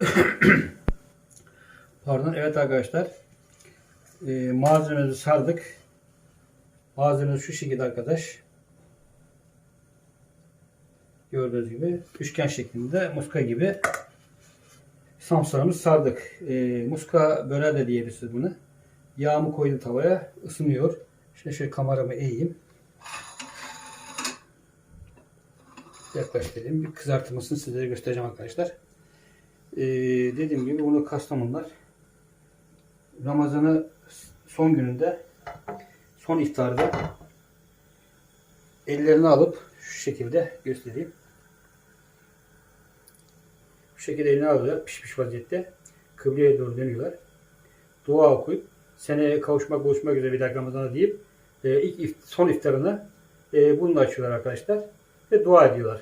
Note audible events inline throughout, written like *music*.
*coughs* Pardon. Evet arkadaşlar. Ee, malzememizi sardık. Malzememiz şu şekilde arkadaş. Gördüğünüz gibi üçgen şeklinde muska gibi samsarımızı sardık. Ee, muska börer de diyebilirsiniz bunu. Yağımı koydum tavaya. ısınıyor. Şimdi şöyle kameramı eğeyim. Yaklaş dedim. Bir kızartmasını sizlere göstereceğim arkadaşlar. Ee, dediğim gibi bunu Kastamonular Ramazan'ı son gününde son iftarda ellerini alıp şu şekilde göstereyim. Bu şekilde elini alıyorlar pişmiş vaziyette. Kıbleye doğru dönüyorlar. Dua okuyup seneye kavuşmak buluşmak üzere bir dakika Ramazan'a deyip e, ilk son iftarını e, bununla açıyorlar arkadaşlar. Ve dua ediyorlar.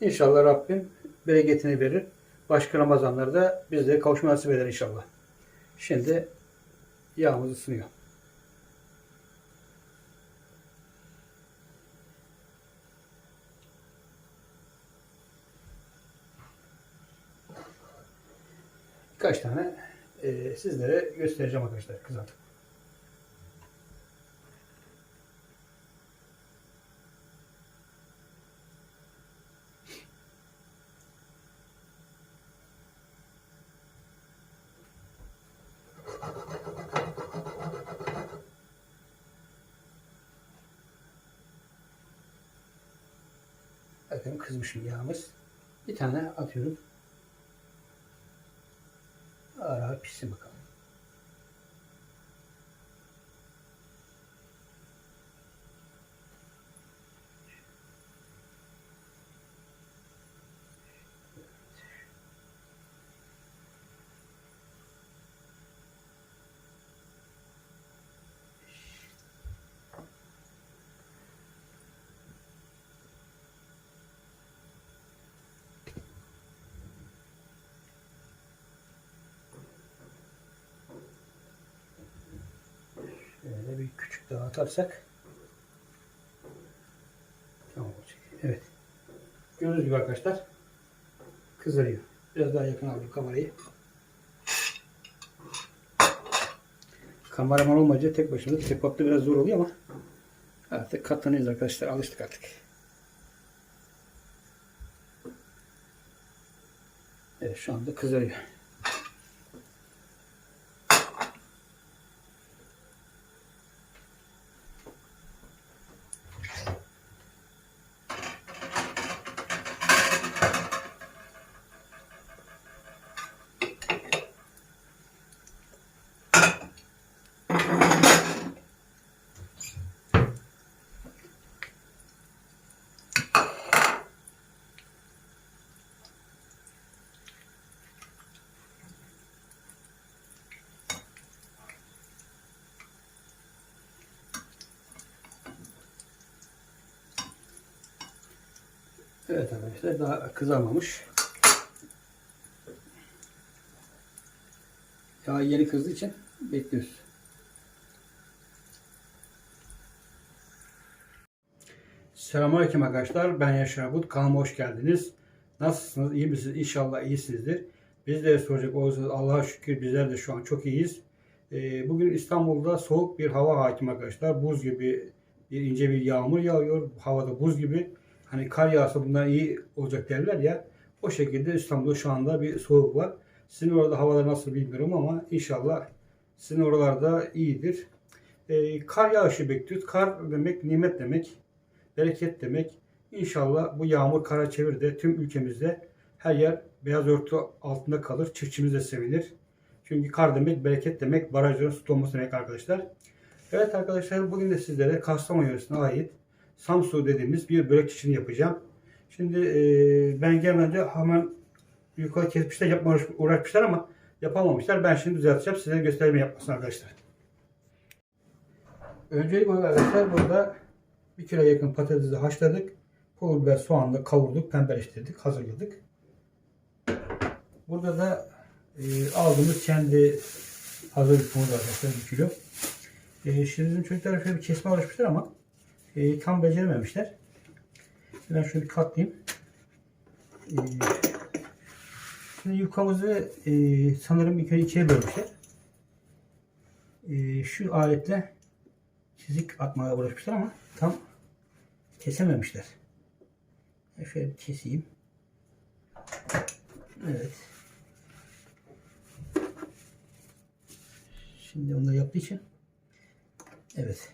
İnşallah Rabbim bereketini verir. Başka Ramazanlarda bizlere kavuşma nasip eder inşallah. Şimdi yağımız ısınıyor. Kaç tane e, sizlere göstereceğim arkadaşlar kızartıp. Bakın kızmış yağımız. Bir tane atıyorum. Ağır ağır pişsin bakalım. Şöyle bir küçük daha atarsak tamam olacak. Evet. Gördüğünüz gibi arkadaşlar kızarıyor. Biraz daha yakın aldım kamerayı. Kameraman olmayınca tek başına tripodda biraz zor oluyor ama artık katlanıyoruz arkadaşlar. Alıştık artık. Evet şu anda kızarıyor. Evet arkadaşlar daha kızarmamış. Yağ yeni kızdığı için bekliyoruz. Selamünaleyküm arkadaşlar. Ben Yaşar But. Kanalıma hoş geldiniz. Nasılsınız? İyi misiniz? İnşallah iyisinizdir. Biz de soracak olursanız Allah'a şükür bizler de şu an çok iyiyiz. Ee, bugün İstanbul'da soğuk bir hava hakim arkadaşlar. Buz gibi bir ince bir yağmur yağıyor. Havada buz gibi. Hani kar yağsa bundan iyi olacak derler ya. O şekilde İstanbul'da şu anda bir soğuk var. Sizin orada havalar nasıl bilmiyorum ama inşallah sizin oralarda iyidir. Ee, kar yağışı bekliyoruz. Kar demek nimet demek. Bereket demek. İnşallah bu yağmur kara çevir de tüm ülkemizde her yer beyaz örtü altında kalır. Çiftçimiz de sevinir. Çünkü kar demek bereket demek. Barajların su dolması demek arkadaşlar. Evet arkadaşlar bugün de sizlere Kastamonu yöresine ait Samsu dediğimiz bir börek çeşini yapacağım. Şimdi e, ben gelmeden hemen yukarı kesmişler yapma uğraş- uğraşmışlar ama yapamamışlar. Ben şimdi düzelteceğim. Size gösterme yapmasın arkadaşlar. Öncelikle arkadaşlar burada bir kilo yakın patatesi haşladık. Pul biber, soğanla kavurduk, pembeleştirdik, hazırladık. Burada da e, aldığımız kendi hazır yufkamız arkadaşlar bir kilo. E, şimdi bizim çocuklar şöyle bir kesme uğraşmışlar ama e, tam becerememişler. Ben şöyle bir katlayayım. E, Şimdi yufkamızı e, sanırım ilk önce ikiye bölmüşler. E, şu aletle çizik atmaya uğraşmışlar ama tam kesememişler. Ben Şöyle keseyim. Evet. Şimdi onu da yaptığı için evet.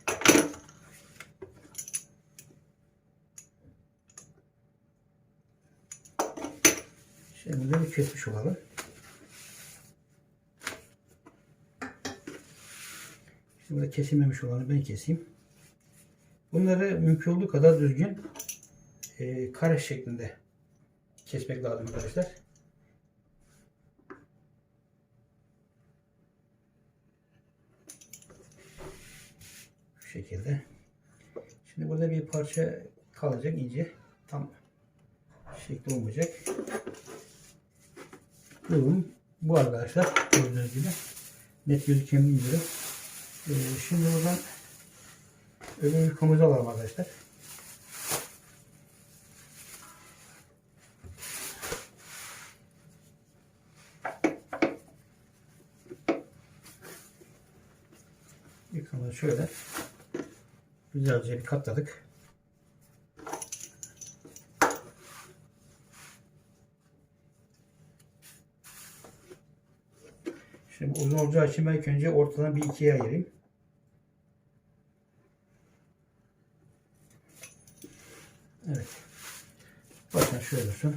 Şimdi bir kesmiş olalım. Şimdi burada kesilmemiş olanı ben keseyim. Bunları mümkün olduğu kadar düzgün e, kare şeklinde kesmek lazım arkadaşlar. Şu şekilde. Şimdi burada bir parça kalacak ince. Tam şekli olmayacak. Durum bu arkadaşlar. Gördüğünüz gibi. Net mu bilmiyorum. Ee, şimdi buradan öbür yufkamızı alalım arkadaşlar. Yufkamızı şöyle güzelce bir katladık. Şimdi uzun olacağı için ben ilk önce ortadan bir ikiye ayırayım. Evet. Bakın şöyle dursun.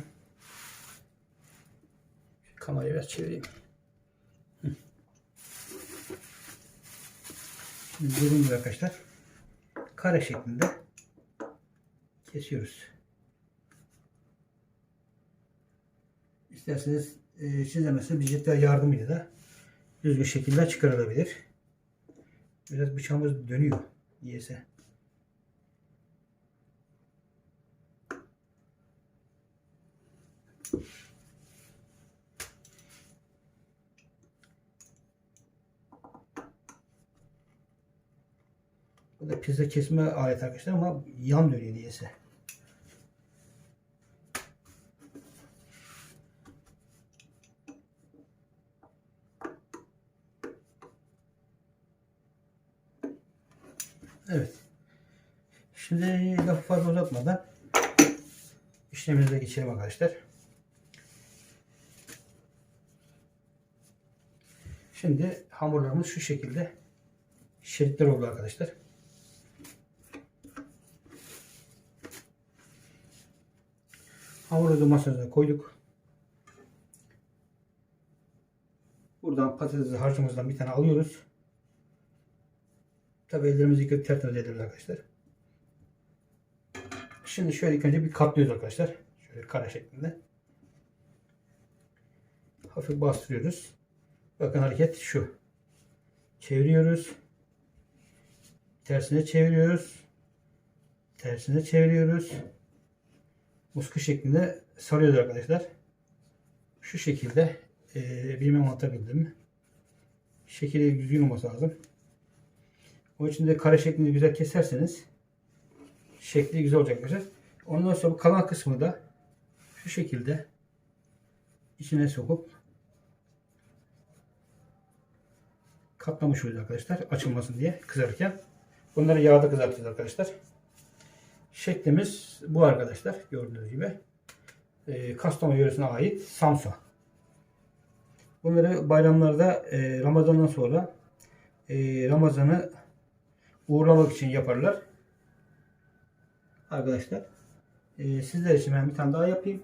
Şu kamerayı biraz çevireyim. Şimdi gibi arkadaşlar kare şeklinde kesiyoruz. İsterseniz e, çizemezse bilecekler yardımıyla da düzgün şekilde çıkarılabilir. Biraz bıçağımız dönüyor niyeyse. Bu da pizza kesme aleti arkadaşlar ama yan dönüyor niyeyse. Evet. Şimdi lafı fazla uzatmadan işlemimize geçelim arkadaşlar. Şimdi hamurlarımız şu şekilde şeritler oldu arkadaşlar. Hamuru da masamıza koyduk. Buradan patatesi harcımızdan bir tane alıyoruz. Tabi ellerimizi yıkayıp tertemiz ederiz arkadaşlar. Şimdi şöyle ilk önce bir katlıyoruz arkadaşlar. Şöyle kare şeklinde. Hafif bastırıyoruz. Bakın hareket şu. Çeviriyoruz. Tersine çeviriyoruz. Tersine çeviriyoruz. Muska şeklinde sarıyoruz arkadaşlar. Şu şekilde e, bilmem anlatabildim mi? Şekili düzgün olması lazım. O için de kare şeklinde güzel keserseniz şekli güzel olacak arkadaşlar. Ondan sonra bu kalan kısmı da şu şekilde içine sokup katlamış oluyoruz arkadaşlar açılmasın diye kızarırken. Bunları yağda kızartacağız arkadaşlar. Şeklimiz bu arkadaşlar gördüğünüz gibi. E, Kastamonu yöresine ait samsa. Bunları bayramlarda e, Ramazan'dan sonra e, Ramazan'ı uğurlamak için yaparlar. Arkadaşlar e, sizler için ben bir tane daha yapayım.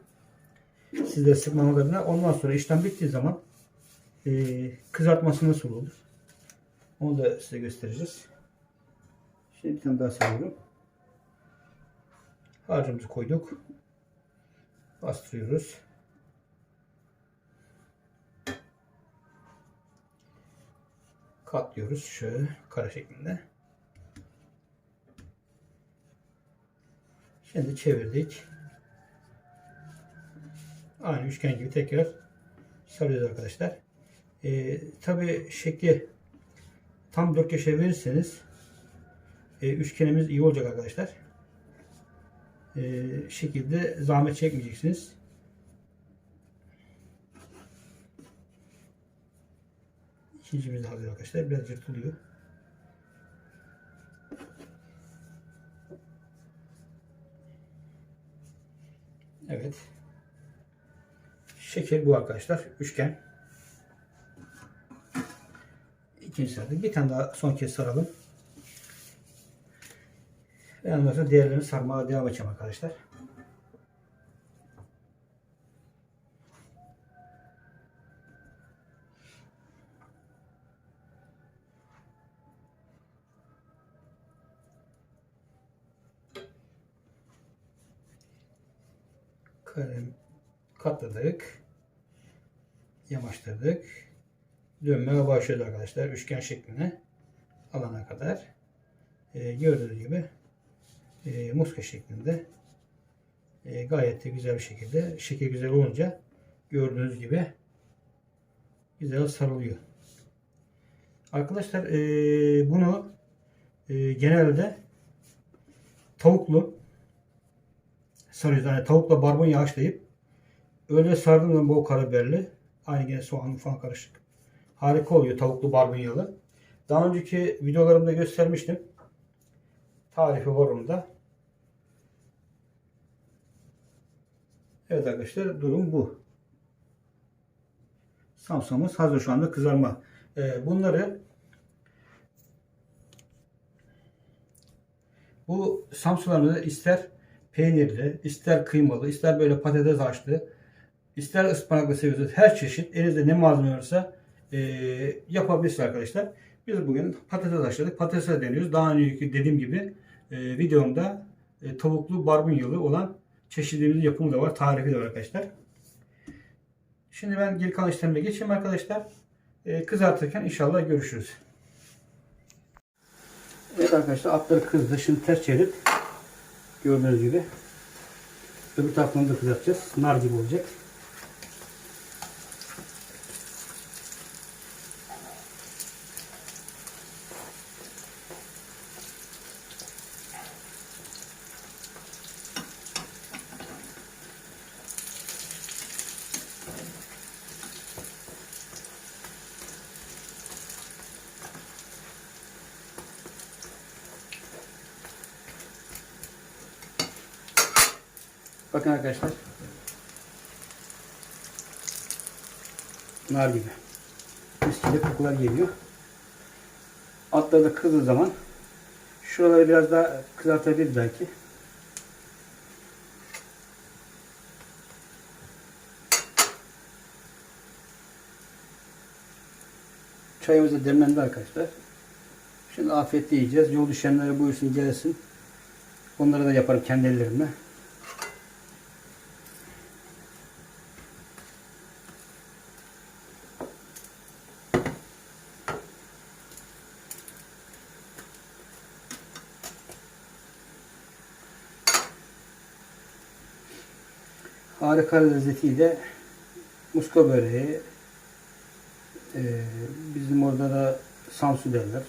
Sizleri sıkmamak adına. Ondan sonra işlem bittiği zaman e, kızartması nasıl olur? Onu da size göstereceğiz. Şimdi bir tane daha sarıyorum. Harcımızı koyduk. Bastırıyoruz. Katlıyoruz şöyle kare şeklinde. Şimdi çevirdik. Aynı üçgen gibi tekrar sarıyoruz arkadaşlar. Ee, e, Tabi şekli tam dörtgeçe verirseniz e, üçgenimiz iyi olacak arkadaşlar. E, şekilde zahmet çekmeyeceksiniz. İkincimiz de hazır arkadaşlar. Biraz yırtılıyor. Evet. Şekil bu arkadaşlar. Üçgen. İkinci sardık. Bir tane daha son kez saralım. Ve ondan sonra diğerlerini sarmaya devam edeceğim arkadaşlar. Katladık. Yamaçladık. Dönmeye başladı arkadaşlar. Üçgen şekline alana kadar. Ee, gördüğünüz gibi e, muska şeklinde e, gayet de güzel bir şekilde şekil güzel olunca gördüğünüz gibi güzel sarılıyor. Arkadaşlar e, bunu e, genelde tavuklu sarıyoruz. Yani tavukla barbunya haşlayıp öyle zaman bol karabiberli aynı gene soğanlı falan karışık. Harika oluyor tavuklu barbunyalı. Daha önceki videolarımda göstermiştim. Tarifi var onda. Evet arkadaşlar durum bu. Samsamız hazır şu anda kızarma. Ee, bunları bu samsularını ister peynirli, ister kıymalı, ister böyle patates haşlı, ister ıspanaklı seviyorsanız her çeşit elinizde ne malzeme varsa e, yapabilirsiniz arkadaşlar. Biz bugün patates haşladık. Patatese deniyoruz. Daha önceki dediğim gibi e, videomda e, tavuklu barbunyalı olan çeşitlerimizin yapımı da var. Tarifi de var arkadaşlar. Şimdi ben geri kalan işlemine geçeyim arkadaşlar. E, kızartırken inşallah görüşürüz. Evet arkadaşlar atları kızdı. Şimdi ters çevirip gördüğünüz gibi öbür tarafını da kızartacağız. Nar gibi olacak. Bakın arkadaşlar. Nar gibi. Gibi kokular geliyor. Atları da kızdığı zaman şuraları biraz daha kızartabiliriz belki. Çayımız da demlendi arkadaşlar. Şimdi afiyetle yiyeceğiz. Yol düşenlere buyursun gelsin. Onları da yaparım kendi ellerimle. Harika lezzetiyle muska böreği e, bizim orada da samsu derler.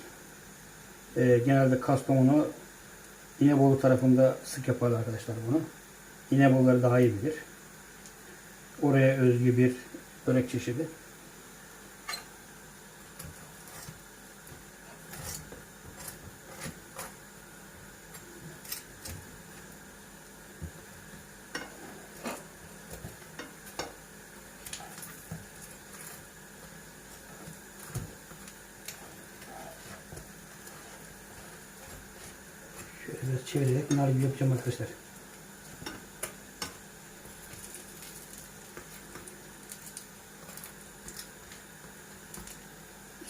E, genelde Kastamonu İnebolu tarafında sık yaparlar arkadaşlar bunu. İneboluları daha iyi bilir. Oraya özgü bir börek çeşidi. Çevirerek nar gibi yapacağım arkadaşlar.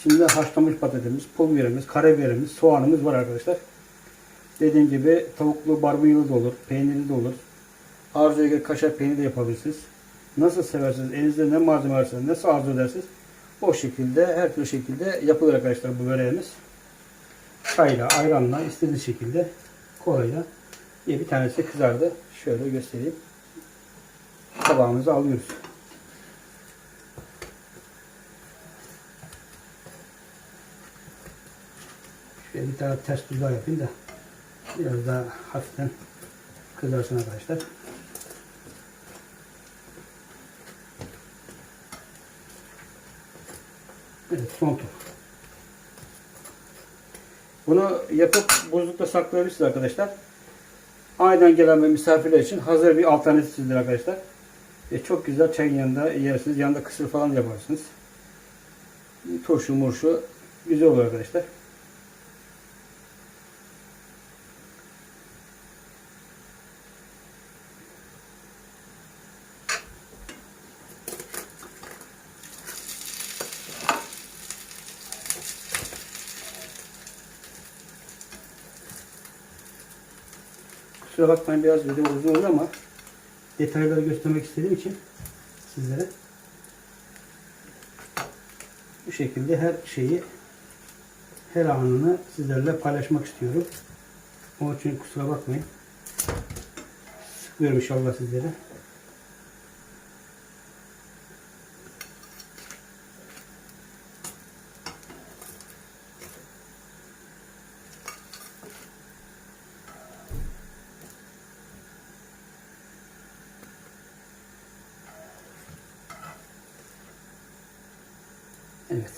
Şimdi haşlanmış patatesimiz, pul biberimiz, karabiberimiz, soğanımız var arkadaşlar. Dediğim gibi tavuklu barbunyalı da olur, peynirli de olur. Arzuya göre kaşar peyniri de yapabilirsiniz. Nasıl seversiniz, elinizde ne malzeme varsa, nasıl arzu edersiniz o şekilde, her türlü şekilde yapılır arkadaşlar bu böreğimiz. Çayla, ayranla, istediğiniz şekilde kolayla. diye bir tanesi kızardı. Şöyle göstereyim. Tabağımıza alıyoruz. Şöyle bir tane ters tuz daha yapayım da biraz daha hafiften kızarsın arkadaşlar. Evet son tur. Bunu yapıp buzlukta saklayabilirsiniz arkadaşlar. Aydan gelen misafirler için hazır bir alternatifdir arkadaşlar. E, çok güzel çayın yanında yersiniz. Yanında kısır falan yaparsınız. Turşu murşu güzel olur arkadaşlar. Kusura bakmayın biraz video uzun oldu ama detayları göstermek istediğim için sizlere bu şekilde her şeyi her anını sizlerle paylaşmak istiyorum. Onun için kusura bakmayın. Sıkıyorum inşallah sizlere. Evet.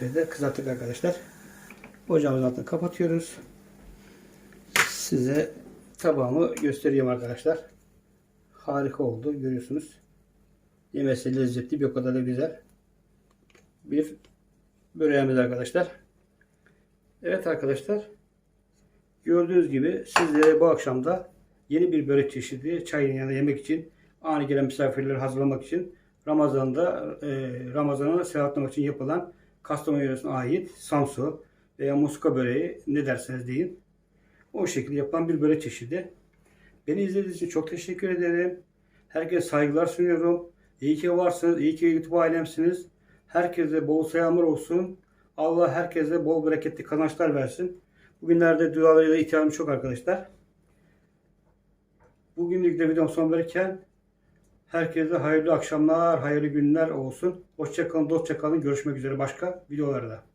Da kızarttık arkadaşlar. Ocağımızın altını kapatıyoruz. Size tabağımı göstereyim arkadaşlar. Harika oldu. Görüyorsunuz. Yemesi lezzetli bir o kadar da güzel. Bir böreğimiz arkadaşlar. Evet arkadaşlar. Gördüğünüz gibi sizlere bu akşam da yeni bir börek çeşidi çayın yanında yemek için ani gelen misafirleri hazırlamak için Ramazan'da e, Ramazan'a seyahatlemek için yapılan Kastamonu yöresine ait samsu veya muska böreği ne derseniz deyin. O şekilde yapılan bir börek çeşidi. Beni izlediğiniz için çok teşekkür ederim. Herkese saygılar sunuyorum. İyi ki varsınız. İyi ki YouTube ailemsiniz. Herkese bol selamlar olsun. Allah herkese bol bereketli kazançlar versin. Bugünlerde dualarıyla ihtiyacım çok arkadaşlar. Bugünlük de videom son verirken herkese hayırlı akşamlar, hayırlı günler olsun. Hoşçakalın, dostça kalın. Görüşmek üzere başka videolarda.